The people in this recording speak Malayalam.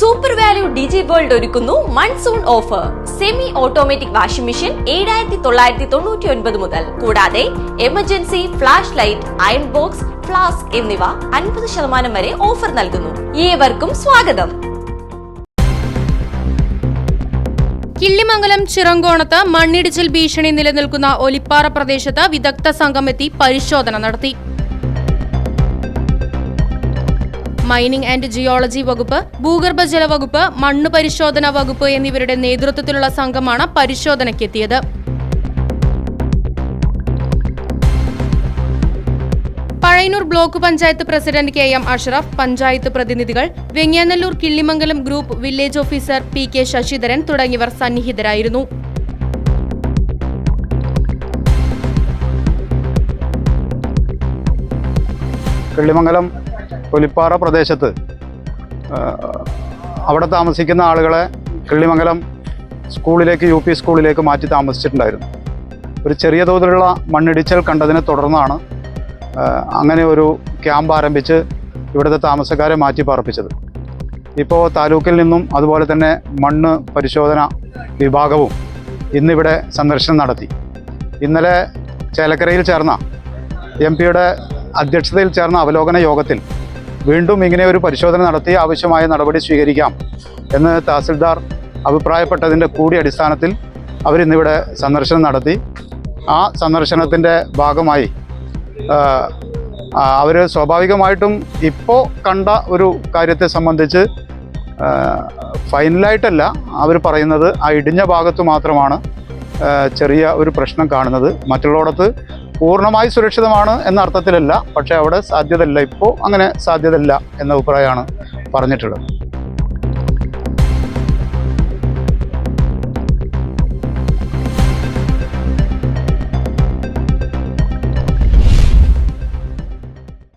സൂപ്പർ വാല്യൂ ഡിജി വേൾഡ് ഒരുക്കുന്നു monsoon offer semi automatic washing machine ഏഴായിരത്തി തൊള്ളായിരത്തി തൊണ്ണൂറ്റി ഒൻപത് മുതൽ. കൂടാതെ emergency flash light iron box flask എന്നിവ അൻപത് ശതമാനം വരെ ഓഫർ നൽകുന്നു. ഏവർക്കും സ്വാഗതം. കിള്ളിമംഗലം ചിറങ്കോണത്ത് മണ്ണിടിച്ചിൽ ഭീഷണി നിലനിൽക്കുന്ന ഒലിപ്പാറ പ്രദേശത്ത് വിദഗ്ധ സംഘം എത്തി പരിശോധന നടത്തി. മൈനിംഗ് ആൻഡ് ജിയോളജി വകുപ്പ് ഭൂഗർഭജല വകുപ്പ് മണ്ണ് പരിശോധന വകുപ്പ് എന്നിവരുടെ നേതൃത്വത്തിലുള്ള സംഘമാണ് പരിശോധനയ്ക്കെത്തിയത്. Pazhayannur block panchayat president K M Ashraf panchayat പ്രതിനിധികൾ Venganellur Killimangalam group village officer P K Sasidharan തുടങ്ങിയവർ സന്നിഹിതരായിരുന്നു. കിള്ളിമംഗലം പുലിപ്പാറ പ്രദേശത്ത് അവിടെ താമസിക്കുന്ന ആളുകളെ കിള്ളിമംഗലം സ്കൂളിലേക്ക് യു പി സ്കൂളിലേക്ക് മാറ്റി താമസിച്ചിട്ടുണ്ടായിരുന്നു. ഒരു ചെറിയ തോതിലുള്ള മണ്ണിടിച്ചൽ കണ്ടതിനെ തുടർന്നാണ് അങ്ങനെ ഒരു ക്യാമ്പ് ആരംഭിച്ച് ഇവിടുത്തെ താമസക്കാരെ മാറ്റി പാർപ്പിച്ചത്. ഇപ്പോൾ താലൂക്കിൽ നിന്നും അതുപോലെ തന്നെ മണ്ണ് പരിശോധന വിഭാഗവും ഇന്നിവിടെ സന്ദർശനം നടത്തി. ഇന്നലെ ചേലക്കരയിൽ ചേർന്ന എം പിയുടെ അധ്യക്ഷതയിൽ ചേർന്ന അവലോകന യോഗത്തിൽ വീണ്ടും ഇങ്ങനെ ഒരു പരിശോധന നടത്തി ആവശ്യമായ നടപടി സ്വീകരിക്കാം എന്ന് തഹസിൽദാർ അഭിപ്രായപ്പെട്ടതിന്റെ കൂടി അടിസ്ഥാനത്തിൽ അവരിന്നിവിടെ സന്ദർശനം നടത്തി. ആ സന്ദർശനത്തിന്റെ ഭാഗമായി അവർ സ്വാഭാവികമായിട്ടും ഇപ്പോൾ കണ്ട ഒരു കാര്യത്തെ സംബന്ധിച്ച് ഫൈനലായിട്ടല്ല അവർ പറയുന്നത്. ആ ഇടിഞ്ഞ ഭാഗത്ത് മാത്രമാണ് ചെറിയ ഒരു പ്രശ്നം കാണുന്നത്. മറ്റുള്ളയിടത്ത് പൂർണമായി സുരക്ഷിതമാണ് എന്ന അർത്ഥത്തിലല്ല പക്ഷേ അവിടെ സാധ്യതയില്ല. ഇപ്പോൾ അങ്ങനെ സാധ്യതയില്ല എന്ന അഭിപ്രായമാണ് പറഞ്ഞിട്ടുള്ളത്.